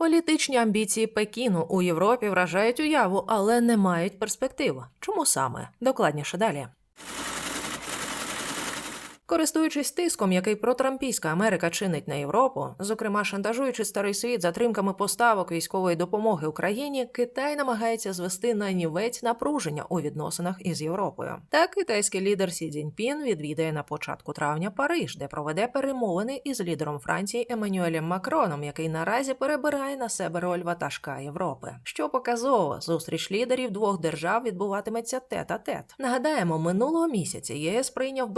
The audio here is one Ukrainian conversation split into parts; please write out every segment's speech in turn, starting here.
Політичні амбіції Пекіну у Європі вражають уяву, але не мають перспектив. Чому саме? Докладніше далі. Користуючись тиском, який протрампійська Америка чинить на Європу, зокрема шантажуючи старий світ затримками поставок військової допомоги Україні, Китай намагається звести на нівець напруження у відносинах із Європою. Так, китайський лідер Сі Цзіньпін відвідає на початку травня Париж, де проведе перемовини із лідером Франції Еммануелем Макроном, який наразі перебирає на себе роль ватажка Європи. Що показово, зустріч лідерів двох держав відбуватиметься тет-а-тет. Нагадаємо, минулого місяця ЄС прийняв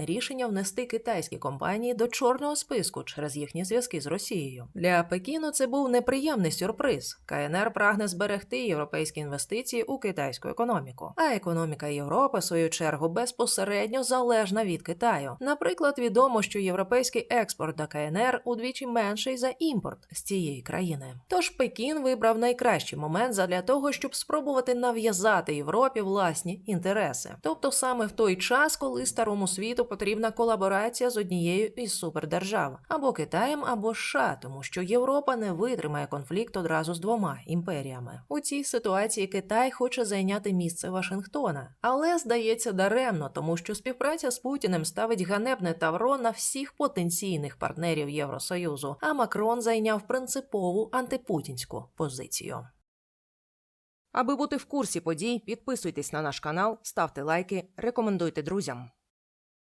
безпрецедентне рішення внести китайські компанії до чорного списку через їхні зв'язки з Росією. Для Пекіну це був неприємний сюрприз. КНР прагне зберегти європейські інвестиції у китайську економіку. А економіка Європи, в свою чергу, безпосередньо залежна від Китаю. Наприклад, відомо, що європейський експорт до КНР удвічі менший за імпорт з цієї країни. Тож Пекін вибрав найкращий момент задля того, щоб спробувати нав'язати Європі власні інтереси. Тобто саме в той час, коли старому світу потрібна колаборація з однією із супердержав або Китаєм, або США, тому що Європа не витримає конфлікт одразу з двома імперіями. У цій ситуації Китай хоче зайняти місце Вашингтона, але здається даремно, тому що співпраця з Путіним ставить ганебне тавро на всіх потенційних партнерів Євросоюзу. А Макрон зайняв принципову антипутінську позицію. Аби бути в курсі подій, підписуйтесь на наш канал, ставте лайки, рекомендуйте друзям.